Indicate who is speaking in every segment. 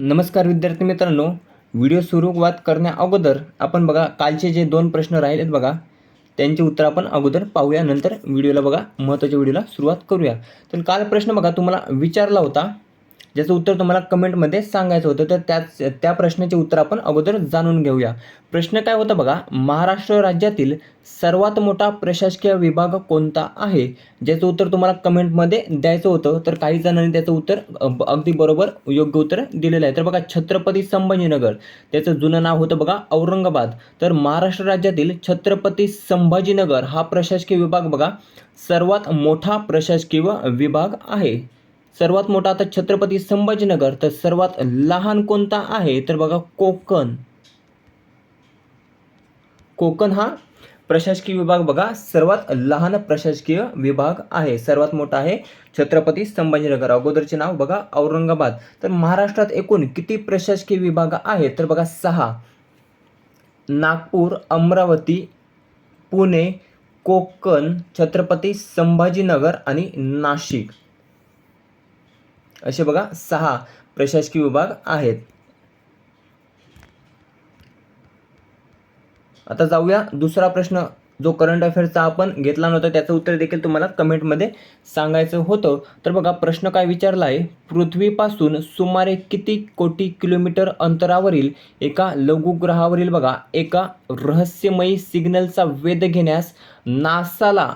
Speaker 1: नमस्कार विद्यार्थी मित्रांनो. व्हिडिओ सुरुवात करण्या अगोदर आपण बघा कालचे जे दोन प्रश्न राहिलेत बघा त्यांची उत्तर आपण अगोदर पाहूया. नंतर व्हिडिओला बघा महत्त्वाच्या व्हिडिओला सुरुवात करूया. तर काल प्रश्न बघा तुम्हाला विचारला होता ज्याचं उत्तर तुम्हाला कमेंटमध्ये सांगायचं होतं तर त्याच त्या प्रश्नाचे उत्तर आपण अगोदर जाणून घेऊया. प्रश्न काय होता बघा महाराष्ट्र राज्यातील सर्वात मोठा प्रशासकीय विभाग कोणता आहे? ज्याचं उत्तर तुम्हाला कमेंटमध्ये द्यायचं होतं तर काही जणांनी त्याचं उत्तर अगदी बरोबर योग्य उत्तर दिलेलं आहे. तर बघा छत्रपती संभाजीनगर त्याचं जुनं नाव होतं बघा औरंगाबाद. तर महाराष्ट्र राज्यातील छत्रपती संभाजीनगर हा प्रशासकीय विभाग बघा सर्वात मोठा प्रशासकीय विभाग आहे. सर्वात मोठा आता छत्रपती संभाजीनगर तर सर्वात लहान कोणता आहे? तर बघा कोकण. कोकण हा प्रशासकीय विभाग बघा सर्वात लहान प्रशासकीय विभाग आहे. सर्वात मोठा आहे छत्रपती संभाजीनगर. अगोदरचे नाव बघा औरंगाबाद. तर महाराष्ट्रात एकूण किती प्रशासकीय विभाग आहेत? तर बघा सहा. नागपूर अमरावती पुणे कोकण छत्रपती संभाजीनगर आणि नाशिक. असे बघा सहा प्रशासकीय विभाग आहेत. आता जाऊया दुसरा प्रश्न. जो करंट अफेअर्सचा आपण घेतला नव्हता त्याचं उत्तर देखील तुम्हाला कमेंटमध्ये सांगायचं होतं. तर बघा प्रश्न काय विचारला आहे पृथ्वीपासून सुमारे किती कोटी किलोमीटर अंतरावरील एका लघुग्रहावरील बघा एका रहस्यमयी सिग्नलचा वेध घेण्यास नासाला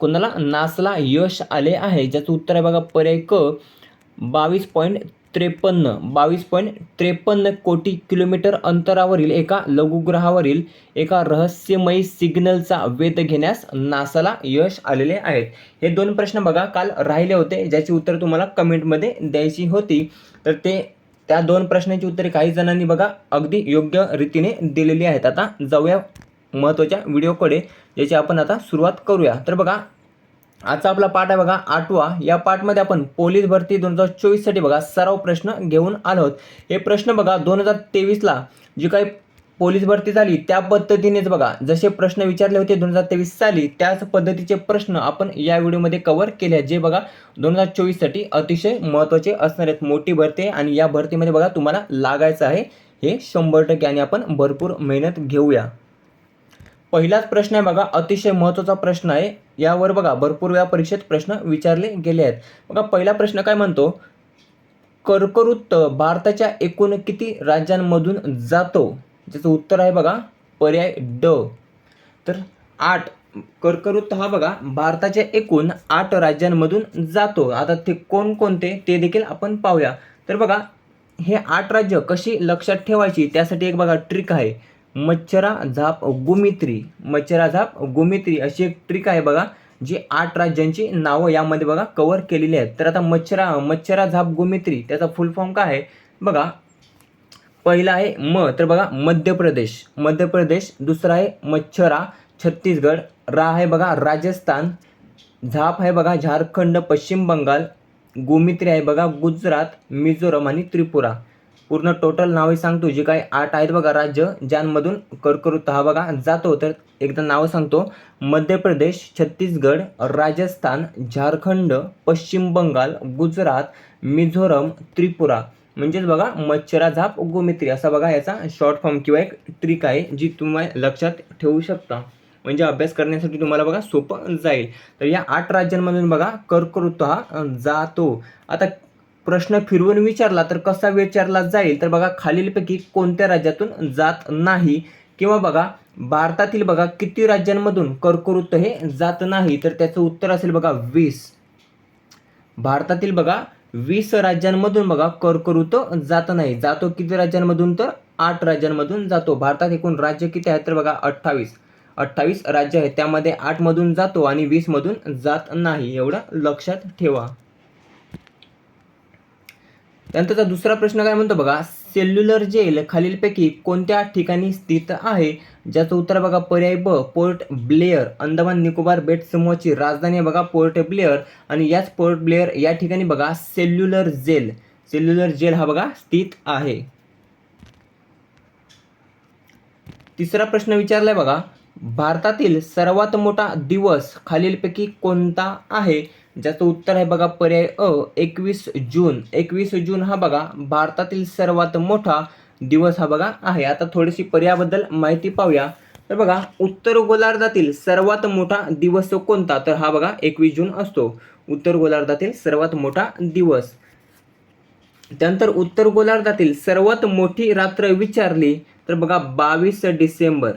Speaker 1: कोणाला? नासला यश आले आहे. ज्याचं उत्तर आहे बघा पर्याय क बावीस पॉईंट त्रेपन्न बावीस पॉईंट त्रेपन्न कोटी किलोमीटर अंतरावरील एका लघुग्रहावरील एका रहस्यमयी सिग्नलचा वेध घेण्यास नासाला यश आलेले आहेत हे दोन प्रश्न बघा. काल राहिले होते. ज्याची उत्तर तुम्हाला कमेंटमध्ये द्यायची होती. तर ते त्या दोन प्रश्नांची उत्तरे काही जणांनी बघा अगदी योग्य रीतीने दिलेली आहेत. आता जाऊया महत्त्वाच्या व्हिडिओकडे ज्याची आपण आता सुरुवात करूया. तर बघा आजचा आपला पाठ आहे बघा आठवा. या पाठमध्ये आपण पोलीस भरती दोन हजार चोवीससाठी बघा सराव प्रश्न घेऊन आलो आहोत. हे प्रश्न बघा दोन हजार तेवीसला जी काही पोलीस भरती झाली त्या पद्धतीनेच बघा. जसे प्रश्न विचारले होते दोन हजार तेवीस साली त्याच पद्धतीचे प्रश्न आपण या व्हिडिओमध्ये कव्हर केले आहेत जे बघा दोन हजार चोवीससाठी अतिशय महत्त्वाचे असणार आहेत. मोठी भरती आहे आणि या भरतीमध्ये बघा तुम्हाला लागायचं आहे हे शंभर टक्के आणि आपण भरपूर मेहनत घेऊया. पहिलाच प्रश्न आहे बघा अतिशय महत्त्वाचा प्रश्न आहे. यावर बघा भरपूर वेळा परीक्षेत प्रश्न विचारले गेले आहेत. बघा पहिला प्रश्न काय म्हणतो? कर्कवृत्त भारताच्या एकूण किती राज्यांमधून जातो? ज्याचं उत्तर आहे बघा पर्याय ड. तर आठ कर्कवृत्त हा बघा भारताच्या एकूण आठ राज्यांमधून जातो. आता ते कोणकोणते ते देखील आपण पाहूया. तर बघा हे आठ राज्य कशी लक्षात ठेवायची? त्यासाठी एक बघा ट्रिक आहे. मच्छरा झाप गुमित्री. मच्छरा झाप गुमित्री अशी एक ट्रिक आहे बघा जी आठ राज्यांची नावं यामध्ये बघा कव्हर केलेली आहेत. तर आता मच्छरा मच्छरा झाप गुमित्री त्याचा फुल फॉर्म काय आहे? बघा पहिला आहे म तर बघा मध्य प्रदेश. मध्य प्रदेश दुसरा आहे मच्छरा छत्तीसगड रा आहे बघा राजस्थान झाप आहे बघा झारखंड पश्चिम बंगाल गोमित्री आहे बघा गुजरात मिझोरम आणि त्रिपुरा. पूर्ण टोटल नावे सांगतो जे काही आठ आहेत बघा राज्य ज्यांमधून कर्कवृत्त हा बघा जातो तर एकदा नावं सांगतो. मध्य प्रदेश छत्तीसगड राजस्थान झारखंड पश्चिम बंगाल गुजरात मिझोरम त्रिपुरा. म्हणजेच बघा मच्छरा झाप गोमित्री असा बघा याचा शॉर्ट फॉर्म किंवा एक ट्रिक आहे जी तुम्ही लक्षात ठेवू शकता. म्हणजे अभ्यास करण्यासाठी तुम्हाला बघा सोपं जाईल. तर या आठ राज्यांमधून बघा कर्कवृत्त हा जातो. आता प्रश्न फिरवून विचारला तर कसा विचारला जाईल? तर बघा खालीलपैकी कोणत्या राज्यातून जात नाही? किंवा बघा भारतातील बघा किती राज्यांमधून कर्कवृत्त हे जात नाही? तर त्याचं उत्तर असेल बघा वीस. भारतातील बघा वीस राज्यांमधून बघा कर्कवृत्त जात नाही. जातो किती राज्यांमधून? तर आठ राज्यांमधून जातो. भारतात एकूण राज्य किती आहेत? तर बघा अठ्ठावीस. अठ्ठावीस राज्य आहेत. त्यामध्ये आठमधून जातो आणि वीसमधून जात नाही. एवढं लक्षात ठेवा. त्यानंतरचा दुसरा प्रश्न काय म्हणतो बघा सेल्युलर जेल खालीलपैकी कोणत्या ठिकाणी स्थित आहे? ज्याचं उत्तर बघा पर्याय ब पोर्ट ब्लेअर अंदमान निकोबार बेट समूहाची राजधानी आहे बघा पोर्ट ब्लेअर. आणि याच पोर्ट ब्लेअर या ठिकाणी बघा सेल्युलर जेल सेल्युलर जेल हा बघा स्थित आहे. तिसरा प्रश्न विचारलाय बघा भारतातील सर्वात मोठा दिवस खालीलपैकी कोणता आहे? ज्याचं उत्तर आहे बघा पर्याय अ एकवीस जून. एकवीस जून हा बघा भारतातील सर्वात मोठा दिवस हा बघा आहे. आता थोडीशी पर्यायाबद्दल माहिती पाहूया. तर बघा उत्तर गोलार्धातील सर्वात मोठा दिवस कोणता? तर हा बघा एकवीस जून असतो. उत्तर गोलार्धातील सर्वात मोठा दिवस. त्यानंतर उत्तर गोलार्धातील सर्वात मोठी रात्र विचारली तर बघा बावीस डिसेंबर.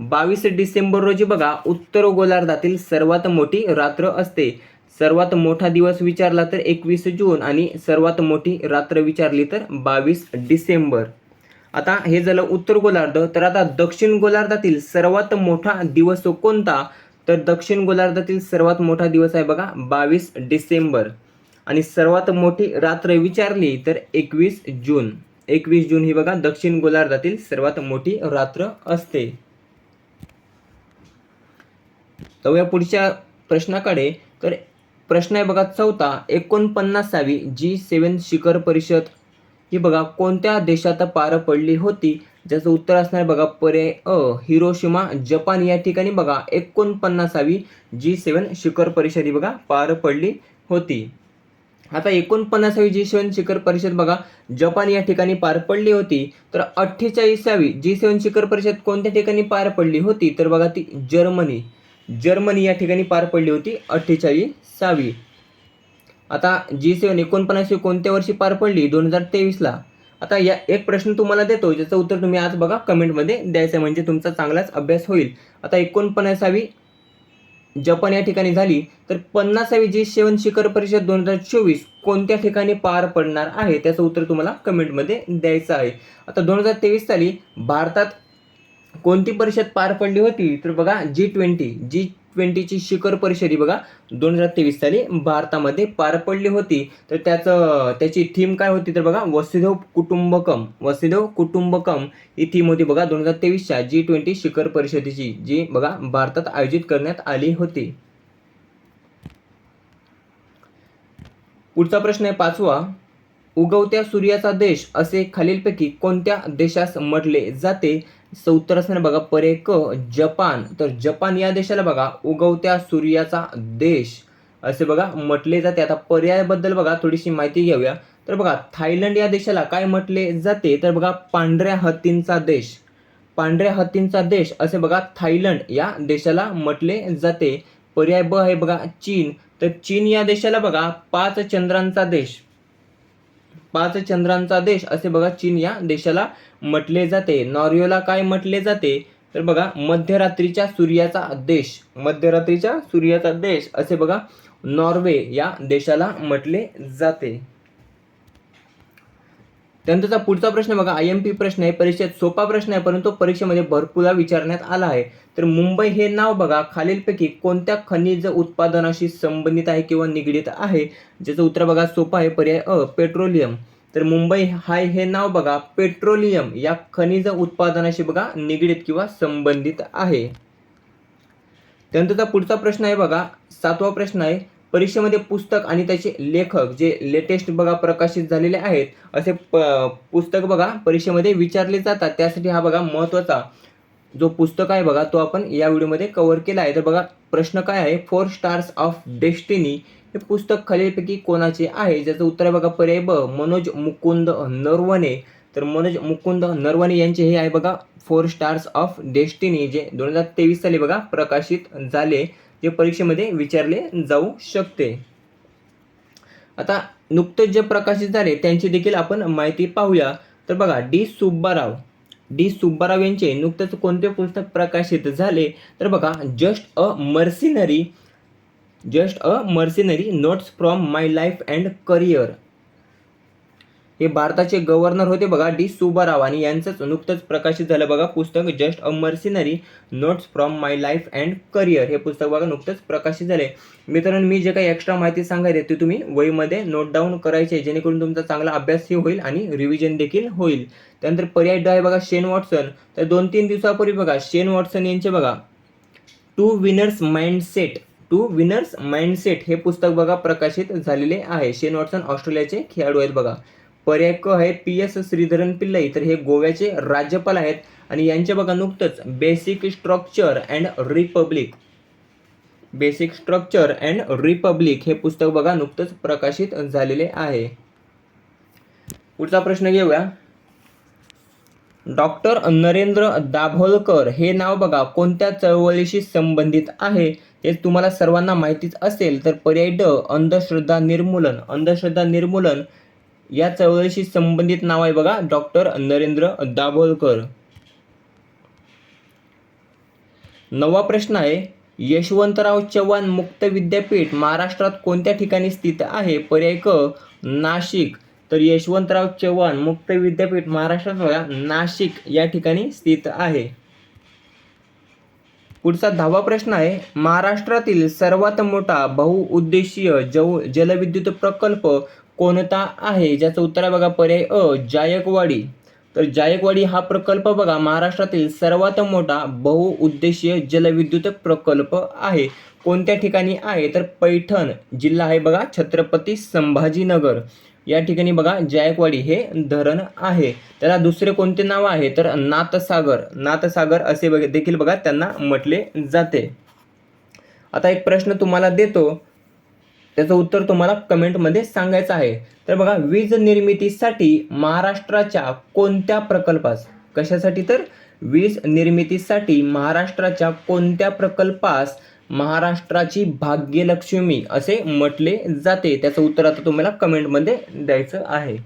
Speaker 1: बावीस डिसेंबर रोजी बघा उत्तर गोलार्धातील सर्वात मोठी रात्र असते. सर्वात मोठा दिवस विचारला तर एकवीस जून आणि सर्वात मोठी रात्र विचारली तर बावीस डिसेंबर. आता हे झालं उत्तर गोलार्ध. तर आता दक्षिण गोलार्धातील सर्वात मोठा दिवस कोणता? तर दक्षिण गोलार्धातील सर्वात मोठा दिवस आहे बघा बावीस डिसेंबर. आणि सर्वात मोठी रात्र विचारली तर एकवीस जून. एकवीस जून ही बघा दक्षिण गोलार्धातील सर्वात मोठी रात्र असते. जाऊया पुढच्या प्रश्नाकडे. तर प्रश्न आहे बघा चौथा एकोणपन्नासावी जी सेवन शिखर परिषद. ही बघा कोणत्या देशात पार पडली होती? ज्याचं उत्तर असणार बघा पर्याय अ हिरोशिमा जपान. या ठिकाणी बघा एकोणपन्नासावी जी सेवन शिखर परिषद ही बघा पार पडली होती. आता एकोणपन्नासावी जी सेवन शिखर परिषद बघा जपान या ठिकाणी पार पडली होती. तर अठ्ठेचाळीसावी जी सेवन शिखर परिषद कोणत्या ठिकाणी पार पडली होती? तर बघा ती जर्मनी. जर्मनी या ठिकाणी पार पडली होती अठ्ठेचाळीसावी. आता जी सेवन एकोणपन्नासवी कोणत्या वर्षी पार पडली? दोन हजार तेवीसला. आता या एक प्रश्न तुम्हाला देतो ज्याचं उत्तर तुम्ही आज बघा कमेंटमध्ये द्यायचं आहे म्हणजे तुमचा चांगलाच अभ्यास होईल. आता एकोणपन्नासावी जपान या ठिकाणी झाली तर पन्नासावी जी सेवन शिखर परिषद दोन हजार चोवीस कोणत्या ठिकाणी पार पडणार आहे? त्याचं उत्तर तुम्हाला कमेंटमध्ये द्यायचं आहे. आता दोन हजार तेवीस साली भारतात कोणती परिषद पार पडली होती? तर बघा जी ट्वेंटी जी ट्वेंटीची शिखर परिषद ही बघा दोन हजार तेवीस साली भारतामध्ये पार पडली होती. तर त्याचं त्याची थीम काय होती? तर बघा वसुधैव कुटुंबकम वसुधैव कुटुंबकम ही थीम होती बघा दोन हजार तेवीसच्या जी ट्वेंटी शिखर परिषदेची जी बघा भारतात आयोजित करण्यात आली होती. पुढचा प्रश्न आहे पाचवा. उगवत्या सूर्याचा देश असे खालीलपैकी कोणत्या देशास म्हटले जाते? सो उत्तर असणार बघा पर्याय क जपान. तर जपान या देशाला बघा उगवत्या सूर्याचा देश. असे बघा म्हटले जाते. आता पर्यायाबद्दल बघा थोडीशी माहिती घेऊया. तर बघा थायलंड या देशाला काय म्हटले जाते? तर बघा पांढऱ्या हत्तींचा देश. पांढऱ्या हत्तींचा देश असे बघा थायलंड या देशाला म्हटले जाते. पर्याय ब आहे बघा चीन. तर चीन या देशाला बघा पाच चंद्रांचा देश. पाच चंद्रांचा देश असे बघा चीन या देशाला म्हटले जाते. नॉर्वेला काय म्हटले जाते? तर बघा मध्यरात्रीच्या सूर्याचा देश मध्यरात्रीच्या सूर्याचा देश असे बघा नॉर्वे या देशाला म्हटले जाते. त्यानंतरचा पुढचा प्रश्न बघा आय एम पी प्रश्न आहे परीक्षेत सोपा प्रश्न आहे परंतु परीक्षेमध्ये भरपूर विचारण्यात आला आहे. तर मुंबई हे नाव बघा खालीलपैकी कोणत्या खनिज उत्पादनाशी संबंधित आहे किंवा निगडीत आहे? ज्याचं उत्तर बघा सोपं आहे पर्याय अ पेट्रोलियम. तर मुंबई हाय हे नाव बघा पेट्रोलियम. या खनिज उत्पादनाशी बघा निगडीत किंवा संबंधित आहे. त्यानंतरचा पुढचा प्रश्न आहे बघा सातवा प्रश्न आहे परीक्षेमध्ये पुस्तक आणि त्याचे लेखक जे लेटेस्ट बघा प्रकाशित झालेले आहेत असे प पुस्तक बघा परीक्षेमध्ये विचारले जातात. त्यासाठी हा बघा महत्त्वाचा. जो पुस्तक आहे बघा तो आपण या व्हिडिओमध्ये कव्हर केला आहे. तर बघा प्रश्न काय आहे? फोर स्टार्स ऑफ डेस्टिनी हे पुस्तक खालीलपैकी कोणाचे आहे? ज्याचं उत्तर आहे बघा पर्याय ब मनोज मुकुंद नरवणे. तर मनोज मुकुंद नरवणे यांचे हे आहे बघा फोर स्टार्स ऑफ डेस्टिनी जे दोन हजार तेवीस साली बघा प्रकाशित झाले जे परीक्षेमध्ये विचारले जाऊ शकते. आता नुकतेच जे प्रकाशित झाले त्यांची देखील आपण माहिती पाहूया. तर बघा डी सुब्बाराव. डी सुब्बाराव यांचे नुकतंच कोणते पुस्तक प्रकाशित झाले? तर बघा just a mercenary just a mercenary notes from my life and career. हे भारताचे गव्हर्नर होते बघा डी सुबाराव आणि यांचंच नुकतंच प्रकाशित झालं बघा पुस्तक just a mercenary notes from my life and career. हे पुस्तक बघा नुकतंच प्रकाशित झाले. मित्रांनो मी जे काही एक्स्ट्रा माहिती सांगायचे ते तुम्ही वहीमध्ये नोट डाऊन करायचे जेणेकरून तुमचा चांगला अभ्यासही होईल आणि रिव्हिजन देखील होईल. त्यानंतर पर्याय ड आहे बघा शेन वॉटसन. तर दोन तीन दिवसापूर्वी बघा शेन वॉटसन यांचे बघा. The winners mindset the winners mindset हे पुस्तक बघा प्रकाशित झालेले आहे. शेन वॉटसन ऑस्ट्रेलियाचे खेळाडू आहेत बघा. पर्याय क आहे पी एस श्रीधरन पिल्लई तर हे गोव्याचे राज्यपाल आहेत. आणि यांचे बघा नुकतंच basic structure and republic basic structure and republic हे पुस्तक बघा नुकतंच प्रकाशित झालेले आहे. पुढचा प्रश्न घेऊया. डॉक्टर नरेंद्र दाभोलकर हे नाव बघा कोणत्या चळवळीशी संबंधित आहे ते तुम्हाला सर्वांना माहितीच असेल तर पर्याय ड अंधश्रद्धा निर्मूलन. अंधश्रद्धा निर्मूलन या चळवळीशी संबंधित नाव आहे बघा डॉक्टर नरेंद्र दाभोलकर. नवा प्रश्न आहे यशवंतराव चव्हाण मुक्त विद्यापीठ महाराष्ट्रात कोणत्या ठिकाणी स्थित आहे? पर्याय क नाशिक. तर यशवंतराव चव्हाण मुक्त विद्यापीठ महाराष्ट्रात नाशिक या ठिकाणी स्थित आहे. पुढचा दहावा प्रश्न आहे महाराष्ट्रातील सर्वात मोठा बहुउद्देशीय जव जलविद्युत प्रकल्प कोणता आहे? ज्याचं उत्तर आहे बघा पर्याय अ जायकवाडी. तर जायकवाडी हा प्रकल्प बघा महाराष्ट्रातील सर्वात मोठा बहुउद्देशीय जलविद्युत प्रकल्प आहे. कोणत्या ठिकाणी आहे? तर पैठण जिल्हा आहे बघा छत्रपती संभाजीनगर. या ठिकाणी बघा जायकवाडी हे धरण आहे. त्याला दुसरे कोणते नाव आहे? तर नाथसागर. नाथसागर असे बघ देखील बघा त्यांना म्हटले जाते. आता एक प्रश्न तुम्हाला देतो. त्याचं उत्तर तुम्हाला कमेंटमध्ये सांगायचं आहे. तर बघा वीज निर्मितीसाठी महाराष्ट्राच्या कोणत्या प्रकल्पास? कशासाठी तर? वीज निर्मितीसाठी महाराष्ट्राच्या कोणत्या प्रकल्पास महाराष्ट्राची भाग्यलक्ष्मी असे म्हटले जाते. त्याचं उत्तर आता तुम्हाला कमेंटमध्ये द्यायचं आहे.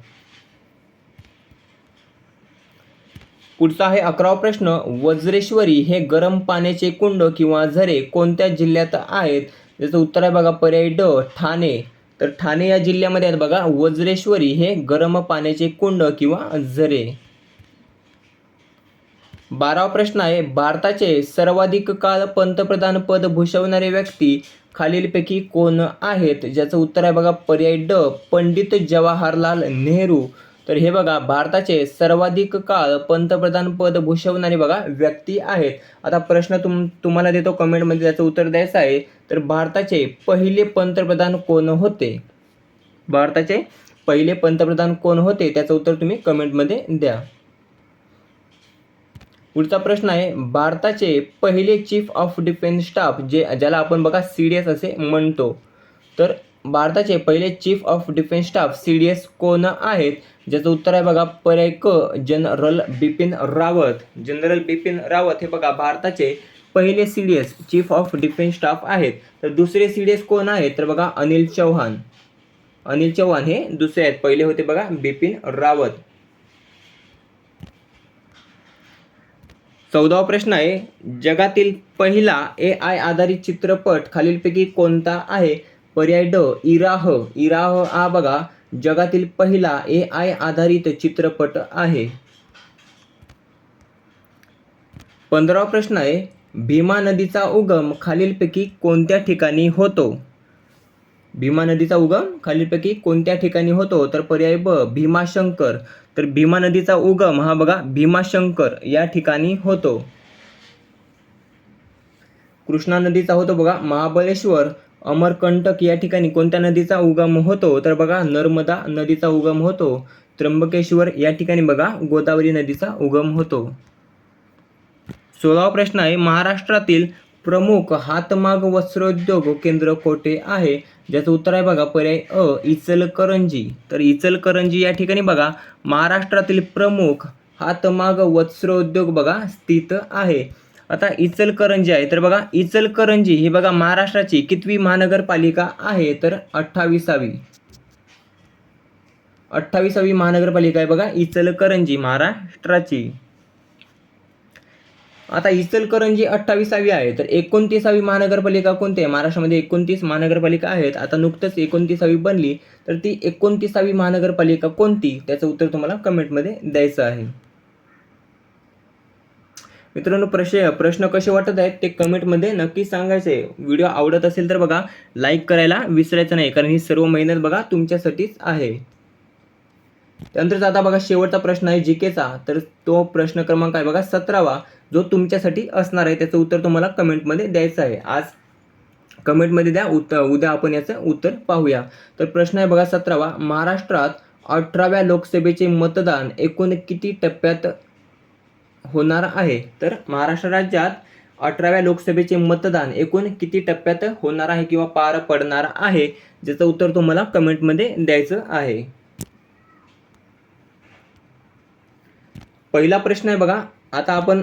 Speaker 1: पुढचा आहे अकरावा प्रश्न. वज्रेश्वरी हे गरम पाण्याचे कुंड किंवा झरे कोणत्या जिल्ह्यात आहेत? त्याचं उत्तर आहे बघा पर्याय ड ठाणे. तर ठाणे या जिल्ह्यामध्ये आहेत बघा वज्रेश्वरी हे गरम पाण्याचे कुंड किंवा झरे. बारावा प्रश्न आहे भारताचे सर्वाधिक काळ पंतप्रधान पद भूषवणारे व्यक्ती खालीलपैकी कोण आहेत? ज्याचं उत्तर आहे बघा पर्याय ड पंडित जवाहरलाल नेहरू. तर हे बघा भारताचे सर्वाधिक काळ पंतप्रधान पद भूषवणारे बघा व्यक्ती आहेत. आता प्रश्न तुम तुम्हाला देतो कमेंटमध्ये त्याचं उत्तर द्यायचं आहे. तर भारताचे पहिले पंतप्रधान कोण होते? भारताचे पहिले पंतप्रधान कोण होते? त्याचं उत्तर तुम्ही कमेंटमध्ये द्या. पुढचा प्रश्न आहे भारताचे पहिले चीफ ऑफ डिफेन्स स्टाफ जे ज्याला आपण बघा सी डी एस असे म्हणतो. तर भारताचे पहिले chief of defence staff C D S कोण आहेत? ज्याचं उत्तर आहे बघा पर्याय क जनरल बिपिन रावत. जनरल बिपिन रावत हे बघा भारताचे पहिले C D S chief of defence staff आहेत. तर दुसरे सी डी एस कोण आहेत? तर बघा अनिल चौहान अनिल चौहान हे दुसरे आहेत. पहिले होते बघा बिपिन रावत. चौदावा प्रश्न आहे जगातील पहिला ए आय आधारित चित्रपट खालीलपैकी कोणता आहे? पर्याय ड इराह. इराह हा बघा जगातील पहिला ए आय आधारित चित्रपट आहे. पंधरावा प्रश्न आहे भीमा नदीचा उगम खालीलपैकी कोणत्या ठिकाणी होतो? भीमा नदीचा उगम खालीलपैकी कोणत्या ठिकाणी होतो? तर पर्याय ब भीमाशंकर. तर भीमा नदीचा उगम हा बघा भीमाशंकर या ठिकाणी होतो. कृष्णा नदीचा होतो बघा महाबळेश्वर. अमरकंटक या ठिकाणी कोणत्या नदीचा उगम होतो? तर बघा नर्मदा नदीचा उगम होतो. त्र्यंबकेश्वर या ठिकाणी बघा गोदावरी नदीचा उगम होतो. सोळावा प्रश्न आहे महाराष्ट्रातील प्रमुख हातमाग वस्त्रोद्योग केंद्र कोठे आहे? ज्याचं उत्तर आहे बघा पर्याय अ इचलकरंजी. तर इचलकरंजी या ठिकाणी बघा महाराष्ट्रातील प्रमुख हातमाग वस्त्रोद्योग बघा स्थित आहे. आता इचलकरंजी आहे. तर बघा इचलकरंजी ही बघा महाराष्ट्राची कितवी महानगरपालिका आहे? तर अठ्ठावीसावी. अठ्ठावीसावी महानगरपालिका आहे बघा इचलकरंजी महाराष्ट्राची. आता इचलकरंजी अठ्ठावीसावी आहे तर एकोणतीसावी महानगरपालिका कोणती आहे? महाराष्ट्रामध्ये एकोणतीस महानगरपालिका आहेत. आता नुकतंच एकोणतीसावी बनली तर ती एकोणतीसावी महानगरपालिका कोणती? त्याचं उत्तर तुम्हाला कमेंटमध्ये द्यायचं आहे. मित्रांनो प्रश्न प्रश्न कसे वाटत आहेत ते कमेंटमध्ये नक्की सांगायचे व्हिडिओ आवडत असेल तर बघा लाईक करायला विसरायचं नाही कारण ही सर्व मेहनत बघा तुमच्यासाठीच आहे. त्यानंतर आता बघा शेवटचा प्रश्न आहे जी केचा. तर तो प्रश्न क्रमांक आहे बघा सतरावा. जो तुमच्यासाठी असणार आहे त्याचं उत्तर तुम्हाला कमेंटमध्ये द्यायचं आहे. आज कमेंटमध्ये द्या उत उद्या आपण याचं उत्तर पाहूया. तर प्रश्न आहे बघा सतरावा महाराष्ट्रात अठराव्या लोकसभेचे मतदान एकूण किती टप्प्यात होणार आहे? तर महाराष्ट्र राज्यात अठराव्या लोकसभेचे मतदान एकूण किती टप्प्यात होणार आहे किंवा पार पडणार आहे? ज्याचं उत्तर तुम्हाला कमेंटमध्ये द्यायचं आहे. पहिला प्रश्न आहे बघा आता आपण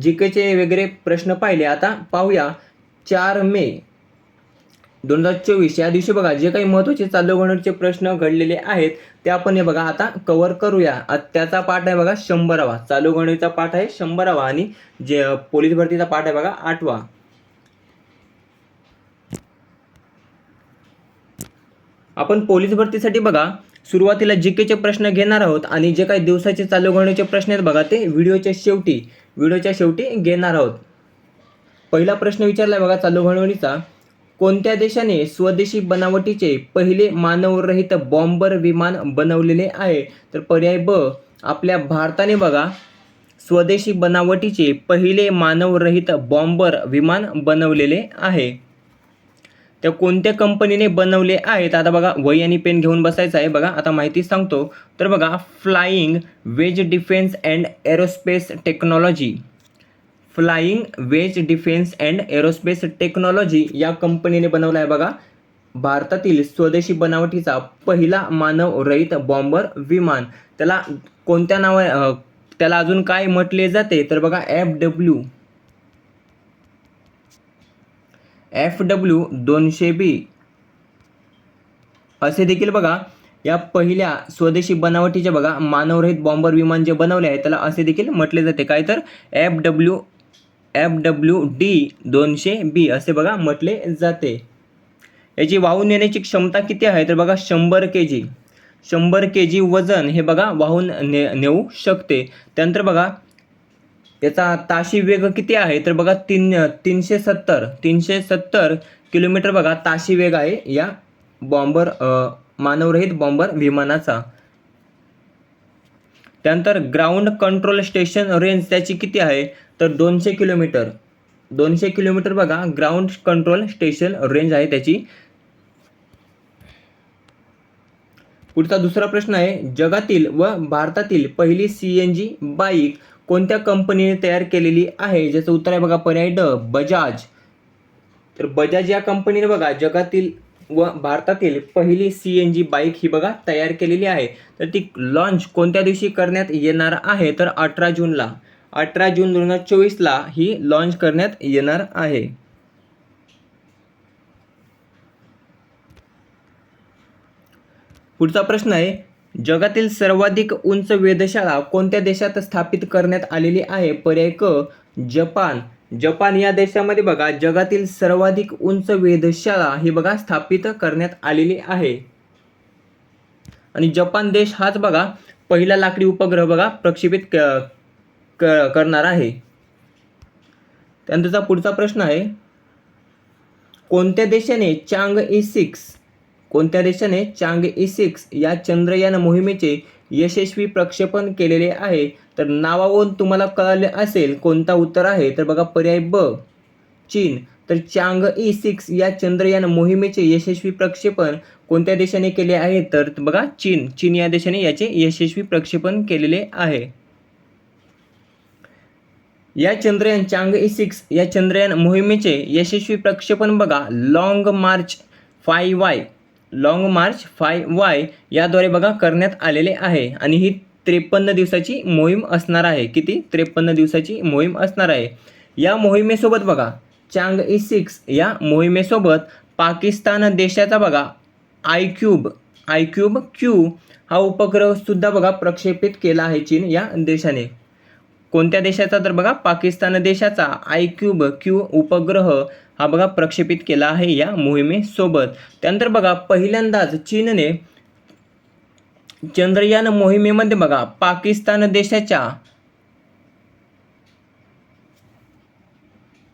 Speaker 1: जी केचे वगैरे प्रश्न पाहिले. आता पाहूया चार मे दोन हजार चोवीस या दिवशी बघा जे काही महत्त्वाचे चालू घडणुकीचे प्रश्न घडलेले आहेत ते आपण हे बघा आता कव्हर करूया. त्याचा पाठ आहे बघा शंभरावा. चालू घडणीचा पाठ आहे शंभरावा आणि जे पोलीस भरतीचा पाठ आहे बघा आठवा. आपण पोलीस भरतीसाठी बघा सुरुवातीला जी केचे प्रश्न घेणार आहोत आणि जे काही दिवसाचे चालू घडण्याचे प्रश्न आहेत बघा ते व्हिडिओच्या शेवटी व्हिडिओच्या शेवटी घेणार आहोत. पहिला प्रश्न विचारला बघा चालू घडवणीचा. कोणत्या देशाने स्वदेशी बनावटीचे पहिले मानवरहित बॉम्बर विमान बनवलेले आहे? तर पर्याय ब आपल्या भारताने बघा स्वदेशी बनावटीचे पहिले मानवरहित बॉम्बर विमान बनवलेले आहे. त्या कोणत्या कंपनीने बनवले आहेत? आता बघा वही आणि पेन घेऊन बसायचं आहे. बघा आता माहिती सांगतो. तर बघा flying wedge defence and aerospace technology flying wedge defence and aerospace technology या कंपनीने बनवला आहे बघा. भारतातील स्वदेशी बनावटीचा पहिला मानवरहित बॉम्बर विमान. त्याला कोणत्या नावा त्याला अजून काय म्हटले जाते? तर बघा एफ डब्ल्यू एफ डब्ल्यू दोनशे बी. असे देखील बघा या पहिल्या स्वदेशी बनावटीचे बघा मानवरहित बॉम्बर विमान जे बनवले आहे त्याला असे देखील म्हटले जाते. काय तर? F W F W D दोनशे बी असे बघा म्हटले जाते. याची वाहून नेण्याची क्षमता किती आहे? तर बघा शंभर के जी शंभर के जी वजन हे बघा वाहून ने नेऊ शकते. त्यानंतर बघा याचा ताशी वेग किती आहे? तर बघा तीन तीनशे सत्तर तीनशे सत्तर किलोमीटर बघा ताशी वेग आहे या बॉम्बर मानवरहित बॉम्बर विमानाचा. त्यानंतर ग्राउंड कंट्रोल स्टेशन रेंज त्याची किती आहे? तर दोनशे किलोमीटर. दोनशे किलोमीटर बघा ग्राउंड कंट्रोल स्टेशन रेंज आहे त्याची. पुढचा दुसरा प्रश्न आहे जगातील व भारतातील पहिली सी एन जी बाईक कोणत्या कंपनीने तयार केलेली आहे? ज्याचं उत्तर आहे बघा पर्याय ड बजाज. तर बजाज या कंपनीने बघा जगातील व भारतातील पहिली सी एन जी बाईक ही बघा तयार केलेली आहे. तर ती लॉन्च कोणत्या दिवशी करण्यात येणार आहे? तर अठरा जूनला. अठरा जून दोन हजार चोवीसला ही लॉन्च करण्यात येणार आहे. पुढचा प्रश्न आहे जगातील सर्वाधिक उंच वेधशाळा कोणत्या देशात स्थापित करण्यात आलेली आहे? पर्याय क जपान. जपान या देशामध्ये बघा जगातील सर्वाधिक उंच वेधशाळा ही बघा स्थापित करण्यात आलेली आहे. आणि जपान देश हाच बघा पहिला लाकडी उपग्रह बघा प्रक्षेपित क क- करणार आहे. त्यानंतरचा पुढचा प्रश्न आहे कोणत्या देशाने चांग ई सिक्स कोणत्या देशाने चांग ई सिक्स या चंद्रयान मोहिमेचे यशस्वी प्रक्षेपण केलेले आहे? तर नावावरून तुम्हाला कळाले असेल कोणता उत्तर आहे तर बघा पर्याय ब चीन. तर चांग ई सिक्स या चंद्रयान मोहिमेचे यशस्वी प्रक्षेपण कोणत्या देशाने केले आहे? तर बघा चीन. चीन या देशाने याचे यशस्वी प्रक्षेपण केलेले आहे. या चंद्रयान चांग ई सिक्स या चंद्रयान मोहिमेचे यशस्वी प्रक्षेपण बघा. Long march five Y. Long march five Y याद्वारे बघा करण्यात आलेले आहे. आणि ही त्रेपन्न दिवसाची मोहीम असणार आहे. किती? त्रेपन्न दिवसाची मोहीम असणार आहे. या मोहिमेसोबत बघा चांग ई सिक्स या मोहिमेसोबत पाकिस्तान देशाचा बघा I cube I cube Q हा उपग्रहसुद्धा बघा प्रक्षेपित केला आहे चीन या देशाने. कोणत्या देशाचा? तर बघा पाकिस्तान देशाचा आय क्यूब क्यू उपग्रह हा बघा प्रक्षेपित केला आहे या मोहिमेसोबत. त्यानंतर बघा पहिल्यांदाच चीनने चंद्रयान मोहिमेमध्ये बघा पाकिस्तान देशाच्या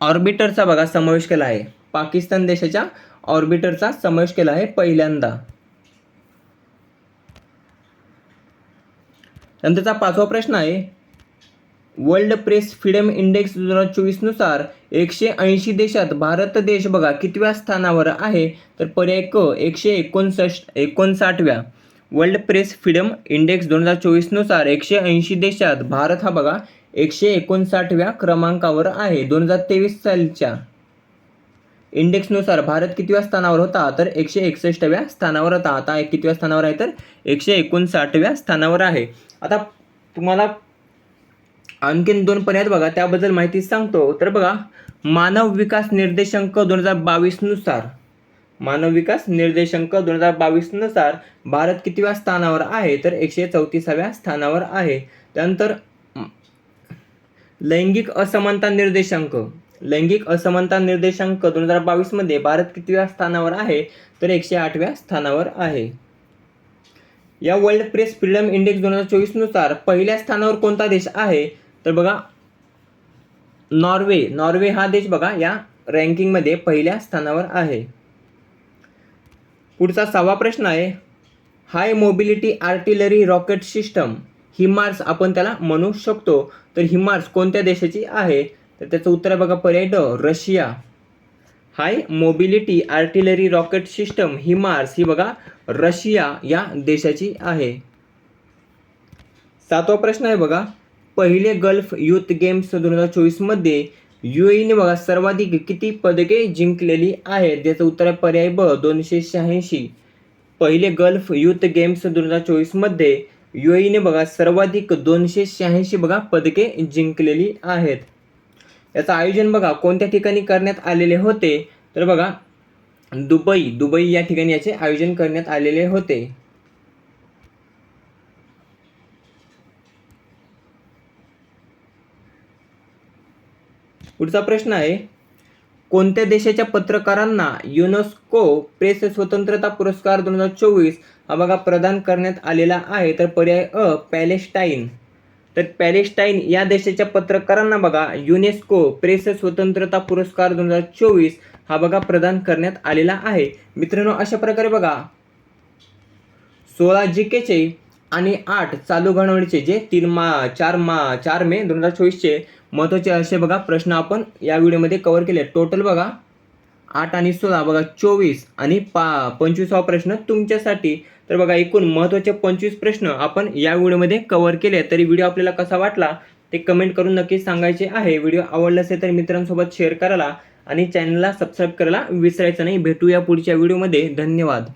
Speaker 1: ऑर्बिटरचा बघा समावेश केला आहे. पाकिस्तान देशाच्या ऑर्बिटरचा समावेश केला आहे पहिल्यांदा. नंतरचा पाचवा प्रश्न आहे वर्ल्ड प्रेस फ्रीडम इंडेक्स दोन हजार चोवीसनुसार एकशे ऐंशी देशात भारत देश बघा कितव्या स्थानावर आहे? तर पर्याय क एकशे एकोणसष्ट एकोणसाठव्या. वर्ल्ड प्रेस फ्रीडम इंडेक्स दोन हजार चोवीसनुसार एकशे ऐंशी देशात भारत हा बघा एकशे एकोणसाठव्या क्रमांकावर आहे दोन हजार तेवीस सालच्या. इंडेक्सनुसार भारत कितव्या स्थानावर होता? तर एकशे एकसष्टव्या स्थानावर होता. आता कितव्या स्थानावर आहे? तर एकशे एकोणसाठव्या स्थानावर आहे. आता तुम्हाला आणखीन दोन पण आहेत बघा त्याबद्दल माहिती सांगतो. तर बघा मानव विकास निर्देशांक दोन हजार बावीसनुसार मानव विकास निर्देशांक दोन हजार बावीसनुसार भारत कितव्या स्थानावर आहे? तर एकशे चौतीसाव्या स्थानावर आहे. त्यानंतर लैंगिक असमानता निर्देशांक. लैंगिक असमानता निर्देशांक दोन हजार बावीसमध्ये भारत कितव्या स्थानावर आहे? तर एकशे आठव्या स्थानावर आहे. या वर्ल्ड प्रेस फ्रीडम इंडेक्स दोन हजार चोवीसनुसार पहिल्या स्थानावर कोणता देश आहे? तर बघा नॉर्वे नॉर्वे हा देश बघा या रँकिंगमध्ये पहिल्या स्थानावर आहे. पुढचा सहावा प्रश्न आहे high mobility artillery rocket system HIMARS आपण त्याला म्हणू शकतो. तर हिमार्स कोणत्या देशाची आहे? तर त्याचं उत्तर आहे बघा पर्याय ड Russia high mobility artillery rocket system HIMARS ही बघा रशिया या देशाची आहे. सातवा प्रश्न आहे बघा पहिले गल्फ युथ गेम्स दोन हजार चोवीसमध्ये यू एने बघा सर्वाधिक किती पदके जिंकलेली आहेत? ज्याचं उत्तर आहे पर्याय ब दोनशे शहाऐंशी. पहिले गल्फ युथ गेम्स दोन हजार चोवीसमध्ये यू एने बघा सर्वाधिक दोनशे शहाऐंशी बघा पदके जिंकलेली आहेत. याचं आयोजन बघा कोणत्या ठिकाणी करण्यात आलेले होते? तर बघा दुबई. दुबई या ठिकाणी याचे आयोजन करण्यात आलेले होते. पुढचा प्रश्न आहे कोणत्या देशाच्या पत्रकारांना युनेस्को प्रेस स्वतंत्रता पुरस्कार दोन हजार चोवीस हा बघा प्रदान करण्यात आलेला आहे तर पर्याय अ पॅलेस्टाईन. तर पॅलेस्टाईन या देशाच्या पत्रकारांना बघा युनेस्को प्रेस स्वतंत्रता पुरस्कार दोन हजार चोवीस हा बघा प्रदान करण्यात आलेला आहे. मित्रांनो अशा प्रकारे बघा सोळा जी केचे आणि आठ चालू घडामोडीचे जे तीन मा चार मा चार मे दोन हजार चोवीसचे महत्त्वाचे असे बघा प्रश्न आपण या व्हिडिओमध्ये कव्हर केले. टोटल बघा आठ आणि सोळा बघा चोवीस आणि पा पंचवीसावा प्रश्न तुमच्यासाठी. तर बघा एकूण महत्त्वाचे पंचवीस प्रश्न आपण या व्हिडिओमध्ये कवर केले. तरी व्हिडिओ आपल्याला कसा वाटला ते कमेंट करून नक्कीच सांगायचे आहे. व्हिडिओ आवडला असेल तर मित्रांसोबत शेअर करायला आणि चॅनलला सबस्क्राईब करायला विसरायचं नाही. भेटूया पुढच्या व्हिडिओमध्ये. धन्यवाद.